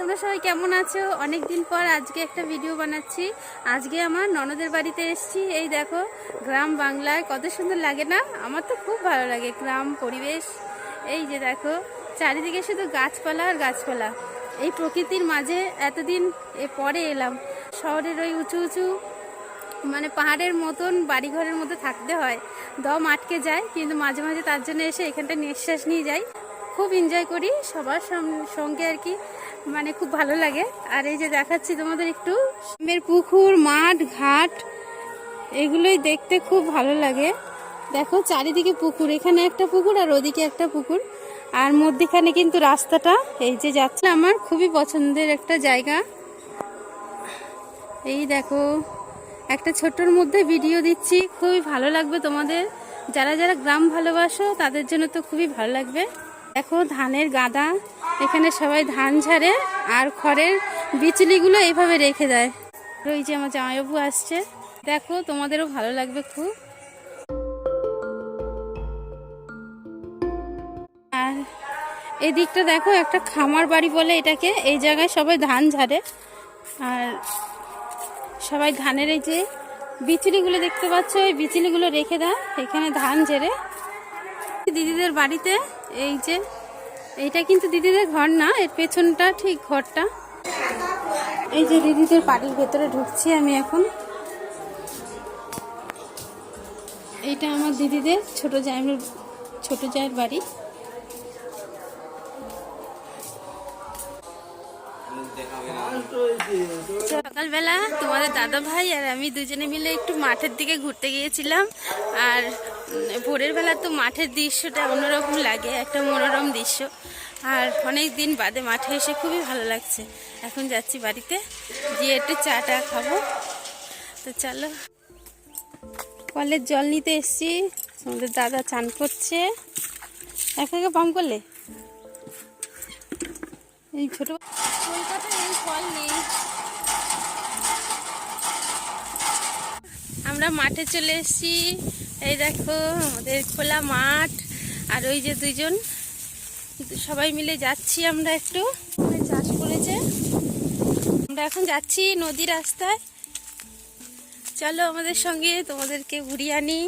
তোমরা সবাই কেমন আছো? অনেক দিন পর আজকে একটা ভিডিও বানাচ্ছি। আজকে আমার ননদের বাড়িতে এসেছি। এই দেখো, গ্রাম বাংলায় কত সুন্দর লাগে না? আমার তো খুব ভালো লাগে গ্রাম, পরিবেশ। এই যে দেখো, চারিদিকে শুধু গাছপালা আর গাছপালা। এই প্রকৃতির মাঝে এতদিন এ পরে এলাম। শহরের ওই উঁচু উঁচু মানে পাহাড়ের মতন বাড়িঘরের মধ্যে থাকতে হয়। দম আটকে যায়, কিন্তু মাঝে মাঝে তার জন্য এসে এখানটা নিঃশ্বাস নিয়ে যাই। খুব এনজয় করি সবার সঙ্গে আর কি। মানে খুব ভালো লাগে। আর এই যে দেখাচ্ছি তোমাদের একটু। পুকুর, মাঠ, ঘাট, এগুলোই দেখতে খুব ভালো লাগে। দেখো চারিদিকে পুকুর, এখানে একটা পুকুর আর ওদিকে একটা পুকুর। আর মধ্যেখানে কিন্তু রাস্তাটা, এই যে যাচ্ছে আমার খুবই পছন্দের একটা জায়গা। এই দেখো, একটা ছোট্টর মধ্যে ভিডিও দিচ্ছি। খুবই ভালো লাগবে তোমাদের। যারা যারা গ্রাম ভালোবাসো, তাদের জন্য তো খুবই ভালো লাগবে। দেখো ধানের গাদা, এখানে সবাই ধান ঝাড়ে আর খড়ের বিচুলিগুলো এইভাবে রেখে দেয়। ওই যে আমার জামাইবাবু আসছে। দেখো, তোমাদেরও ভালো লাগবে খুব। আর এদিকটা দেখো, একটা খামার বাড়ি বলে এটাকে। এই জায়গায় সবাই ধান ঝাড়ে। আর সবাই ধানের এই যে বিচলিগুলো দেখতে পাচ্ছ, ওই বিচুলিগুলো রেখে দেয় এখানে ধান ঝেড়ে। দিদিদের বাড়িতে এই যে, এইটা কিন্তু দিদিদের ঘর না, এর পেছনটা ঠিক ঘরটা। এই যে দিদিদের বাড়ির ভেতরে ঢুকছি আমি এখন। এইটা আমার দিদিদের, ছোট জায়ের ছোট জায়ের বাড়ি। সকালবেলা তোমাদের দাদা ভাই আর আমি দুজনে মিলে একটু মাঠের দিকে ঘুরতে গিয়েছিলাম। আর ভোরের বেলা তো মাঠের দৃশ্যটা অন্যরকম লাগে, একটা মনোরম দৃশ্য। আর অনেক দিন বাদে মাঠে এসে খুবই ভালো লাগছে। এখন যাচ্ছি বাড়িতে, গিয়ে একটু চাটা খাব। তো চলো। কলের জল নিতে এসছি, তোমাদের দাদা চান করছে। একা একা পাম করলে? এই ছোট কল নেই। আমরা মাঠে চলে এসেছি। এই দেখো, আমাদের খোলা মাঠ আর ওই যে দুজন সবাই মিলে যাচ্ছি আমরা একটু। চাষ করেছে। আমরা এখন যাচ্ছি নদী রাস্তায়। চলো আমাদের সঙ্গে তোমাদেরকে ঘুরিয়ে আনি।